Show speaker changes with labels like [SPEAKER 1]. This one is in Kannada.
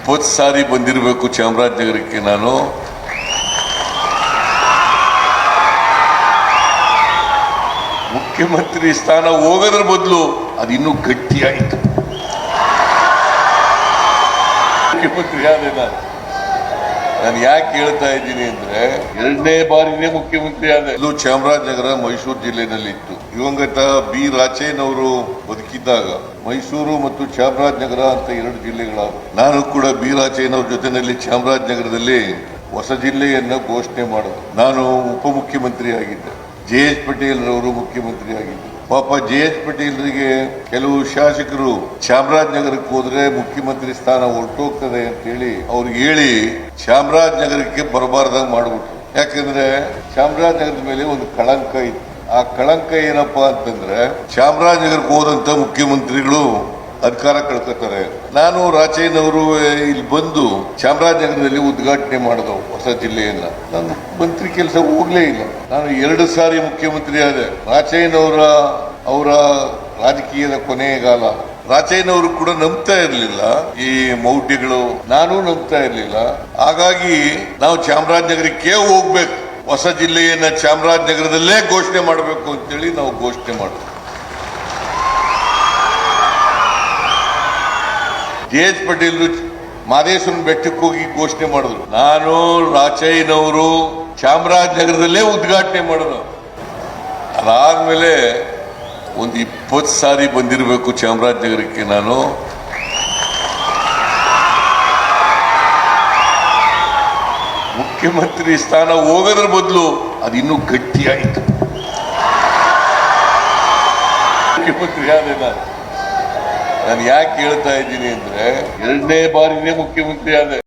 [SPEAKER 1] ಇಪ್ಪತ್ತು ಸಾರಿ ಬಂದಿರಬೇಕು ಚಾಮರಾಜನಗರಕ್ಕೆ ನಾನು. ಮುಖ್ಯಮಂತ್ರಿ ಸ್ಥಾನ ಹೋಗೋದ್ರ ಬದಲು ಅದು ಇನ್ನೂ ಗಟ್ಟಿಯಾಯಿತು. ಮುಖ್ಯಮಂತ್ರಿ ಆದೆ ನಾನು. ನಾನು ಯಾಕೆ ಹೇಳ್ತಾ ಇದ್ದೀನಿ ಅಂದ್ರೆ ಎರಡನೇ ಬಾರಿನೇ ಮುಖ್ಯಮಂತ್ರಿ ಆದ ಇದು ಚಾಮರಾಜನಗರ, ಮೈಸೂರು ಜಿಲ್ಲೆನಲ್ಲಿ ಇತ್ತು ದಿವಂಗತ ಬಿ. ರಾಚೇನವರು ಬದುಕಿದ್ದಾಗ ಮೈಸೂರು ಮತ್ತು ಚಾಮರಾಜನಗರ ಅಂತ ಎರಡು ಜಿಲ್ಲೆಗಳ ನಾನು ಕೂಡ ಬಿ. ರಾಚೇನವ್ರ ಜೊತೆನಲ್ಲಿ ಚಾಮರಾಜನಗರದಲ್ಲಿ ಹೊಸ ಜಿಲ್ಲೆಯನ್ನ ಘೋಷಣೆ ಮಾಡೋದು. ನಾನು ಉಪಮುಖ್ಯಮಂತ್ರಿ ಆಗಿದ್ದೆ ಜೆ. ಎಸ್. ಪಟೇಲ್ ಅವರು ಮುಖ್ಯಮಂತ್ರಿ ಆಗಿದ್ದರು ಪಾಪ ಜೆ ಎಚ್ ಪಟೇಲ್ರಿಗೆ ಕೆಲವು ಶಾಸಕರು ಚಾಮರಾಜನಗರಕ್ಕೆ ಹೋದ್ರೆ ಮುಖ್ಯಮಂತ್ರಿ ಸ್ಥಾನ ಹೊರಟೋಗ್ತದೆ ಅಂತ ಹೇಳಿ ಅವ್ರಿಗೆ ಹೇಳಿ ಚಾಮರಾಜನಗರಕ್ಕೆ ಬರಬಾರ್ದಂಗ್ ಮಾಡ್ಬಿಟ್ರು. ಯಾಕಂದ್ರೆ ಚಾಮರಾಜನಗರದ ಮೇಲೆ ಒಂದು ಕಳಂಕ ಇತ್ತು. ಆ ಕಳಂಕ ಏನಪ್ಪಾ ಅಂತಂದ್ರೆ ಚಾಮರಾಜನಗರಕ್ಕೆ ಹೋದಂತ ಮುಖ್ಯಮಂತ್ರಿಗಳು ಅಧಿಕಾರ ಕಳ್ಕೊತಾರೆ. ನಾನು ರಾಚಯ್ಯನವರು ಇಲ್ಲಿ ಬಂದು ಚಾಮರಾಜನಗರದಲ್ಲಿ ಉದ್ಘಾಟನೆ ಮಾಡಿದವು ಹೊಸ ಜಿಲ್ಲೆಯನ್ನ ನಾನು ಮಂತ್ರಿ ಕೆಲಸ ಹೋಗ್ಲೇ ಇಲ್ಲ. ನಾನು ಎರಡು ಸಾರಿ ಮುಖ್ಯಮಂತ್ರಿ ಆದೆ. ರಾಚಯ್ಯನವರ ಅವರ ರಾಜಕೀಯದ ಕೊನೆಯ ಕಾಲ. ರಾಚಯ್ಯನವರು ಕೂಡ ನಂಬ್ತಾ ಇರಲಿಲ್ಲ ಈ ಮೌಢ್ಯಗಳು. ನಾನು ನಂಬ್ತಾ ಇರಲಿಲ್ಲ. ಹಾಗಾಗಿ ನಾವು ಚಾಮರಾಜನಗರಕ್ಕೆ ಹೋಗ್ಬೇಕು. ಹೊಸ ಜಿಲ್ಲೆಯನ್ನ ಚಾಮರಾಜನಗರದಲ್ಲೇ ಘೋಷಣೆ ಮಾಡಬೇಕು ಅಂತೇಳಿ ನಾವು ಘೋಷಣೆ ಮಾಡಿದ್ವಿ ಜೆ ಎಸ್ ಪಟೇಲ್ ಮಾದೇಶ್ವರನ ಬೆಟ್ಟಕ್ಕೆ ಹೋಗಿ ಘೋಷಣೆ ಮಾಡಿದ್ರು. ನಾನು ರಾಚಯ್ಯನವರು ಚಾಮರಾಜನಗರದಲ್ಲೇ ಉದ್ಘಾಟನೆ ಮಾಡಿದ್ರು ಅದಾದ್ಮೇಲೆ ಒಂದು ಇಪ್ಪತ್ತು ಸಾರಿ ಬಂದಿರಬೇಕು ಚಾಮರಾಜನಗರಕ್ಕೆ ನಾನು. ಮುಖ್ಯಮಂತ್ರಿ ಸ್ಥಾನ ಹೋಗೋದ್ರ ಬದಲು ಅದು ಇನ್ನೂ ಗಟ್ಟಿಯಾಯಿತು. ಮುಖ್ಯಮಂತ್ರಿ ಆದೆ ನಾನು ಯಾಕೆ ಹೇಳ್ತಾ ಇದ್ದೀನಿ ಅಂದ್ರೆ ಎರಡನೇ ಬಾರಿನೇ ಮುಖ್ಯಮಂತ್ರಿ ಆದೆ.